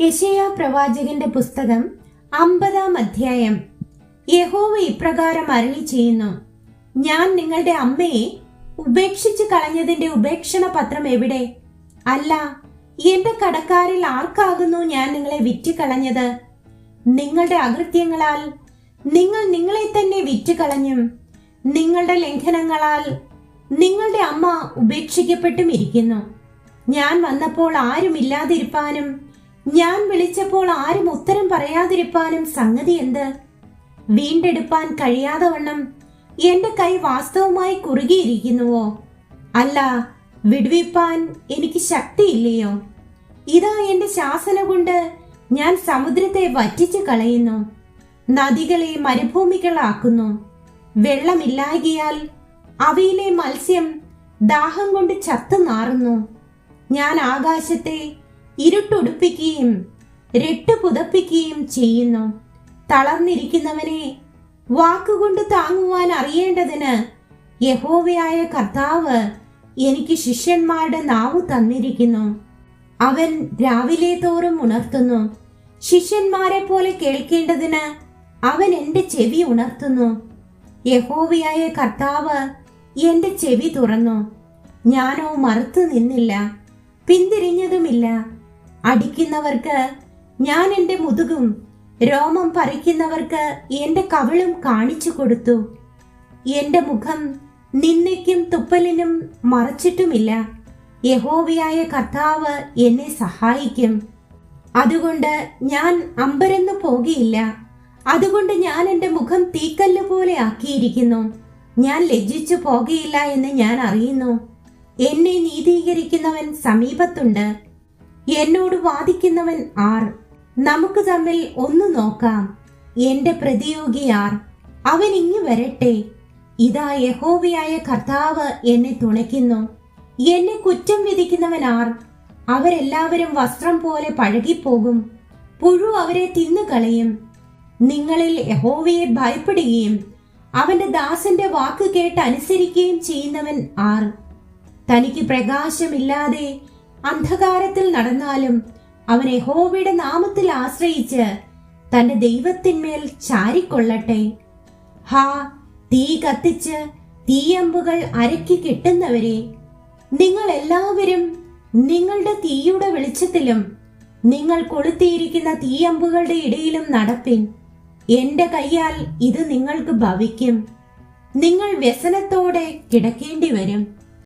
യശയ പ്രവാചകന്റെ പുസ്തകം അമ്പതാം അധ്യായം. യഹോവ ഇപ്രകാരം അരളി ചെയ്യുന്നു. ഞാൻ നിങ്ങളുടെ അമ്മയെ ഉപേക്ഷിച്ചു കളഞ്ഞതിന്റെ ഉപേക്ഷണ പത്രം എവിടെ? അല്ല എന്റെ കടക്കാരിൽ ആർക്കാകുന്നു ഞാൻ നിങ്ങളെ വിറ്റ് കളഞ്ഞത് നിങ്ങളുടെ അകൃത്യങ്ങളാൽ നിങ്ങൾ നിങ്ങളെ തന്നെ വിറ്റ് കളഞ്ഞു നിങ്ങളുടെ ലംഘനങ്ങളാൽ നിങ്ങളുടെ അമ്മ ഉപേക്ഷിക്കപ്പെട്ടും ഇരിക്കുന്നു ഞാൻ വന്നപ്പോൾ ആരുമില്ലാതിരിപ്പാനും ഞാൻ വിളിച്ചപ്പോൾ ആരും ഉത്തരം പറയാതിരിപ്പാനും സംഗതി എന്ത്? വീണ്ടെടുപ്പാൻ കഴിയാതെ വണ്ണം എന്റെ കൈ വാസ്തവമായി കുറുകിയിരിക്കുന്നുവോ? അല്ല വിടുവിപ്പാൻ എനിക്ക് ശക്തിയില്ലയോ? ഇതാ എന്റെ ശാസന കൊണ്ട് ഞാൻ സമുദ്രത്തെ വറ്റിച്ചു കളയുന്നു. നദികളെ മരുഭൂമികളാക്കുന്നു. വെള്ളമില്ലായകിയാൽ അവയിലെ മത്സ്യം ദാഹം കൊണ്ട് ചത്തു നാറുന്നു. ഞാൻ ആകാശത്തെ ഇരുട്ടുടുപ്പിക്കുകയും രട്ടു പുതപ്പിക്കുകയും ചെയ്യുന്നു. തളർന്നിരിക്കുന്നവനെ വാക്കുകൊണ്ട് താങ്ങുവാൻ അറിയേണ്ടതിന് യഹോവയായ കർത്താവ് എനിക്ക് ശിഷ്യന്മാരുടെ നാവ് തന്നിരിക്കുന്നു. അവൻ രാവിലെ തോറും ഉണർത്തുന്നു. ശിഷ്യന്മാരെ പോലെ കേൾക്കേണ്ടതിന് അവൻ എന്റെ ചെവി ഉണർത്തുന്നു. യഹോവയായ കർത്താവ് എന്റെ ചെവി തുറന്നു. ഞാനോ മറുത്തു നിന്നില്ല. പിന്തിരിഞ്ഞതുമില്ല. അടിക്കുന്നവർക്ക് ഞാൻ എന്റെ മുതുകും രോമം പറിക്കുന്നവർക്ക് എന്റെ കവിളും കാണിച്ചു കൊടുത്തു. എന്റെ മുഖം നിന്ദയ്ക്കും തുപ്പലിനും മറച്ചിട്ടുമില്ല. യഹോവയായ കർത്താവ് എന്നെ സഹായിക്കും. അതുകൊണ്ട് ഞാൻ അമ്പരന്നു പോകിയില്ല അതുകൊണ്ട് ഞാൻ എന്റെ മുഖം തീക്കല്ല് പോലെ ആക്കിയിരിക്കുന്നു. ഞാൻ ലജ്ജിച്ചു പോകയില്ല എന്ന് ഞാൻ അറിയുന്നു. എന്നെ നീതീകരിക്കുന്നവൻ സമീപത്തുണ്ട്. എന്നോട് വാദിക്കുന്നവൻ ആർ? നമുക്ക് തമ്മിൽ ഒന്ന് നോക്കാം. എന്റെ പ്രതിയോഗി ആർ? അവൻ ഇങ്ങു വരട്ടെ. ഇതാ യഹോവയായ കർത്താവ് എന്നെ തുണയ്ക്കുന്നു. എന്നെ കുറ്റം വിധിക്കുന്നവൻ ആർ? അവരെല്ലാവരും വസ്ത്രം പോലെ പഴകിപ്പോകും. പുഴു അവരെ തിന്നുകളയും നിങ്ങളിൽ യഹോവയെ ഭയപ്പെടുകയും അവന്റെ ദാസന്റെ വാക്ക് കേട്ട് അനുസരിക്കുകയും ചെയ്യുന്നവൻ ആർ? തനിക്ക് പ്രകാശമില്ലാതെ അന്ധകാരത്തിൽ നടന്നാലും അവനെ യഹോവയുടെ നാമത്തിൽ ആശ്രയിച്ച് തന്റെ ദൈവത്തിന്മേൽ ചാരിക്കൊള്ളട്ടെ. ഹാ തീ കത്തിച്ച് തീയമ്പുകൾ അരക്കി കിട്ടുന്നവരെ നിങ്ങൾ എല്ലാവരും നിങ്ങളുടെ തീയുടെ വെളിച്ചത്തിലും നിങ്ങൾ കൊളുത്തിയിരിക്കുന്ന തീയമ്പുകളുടെ ഇടയിലും നടപ്പിൻ. എന്റെ കൈയാൽ ഇത് നിങ്ങൾക്ക് ഭവിക്കും. നിങ്ങൾ വ്യസനത്തോടെ കിടക്കേണ്ടി വരും.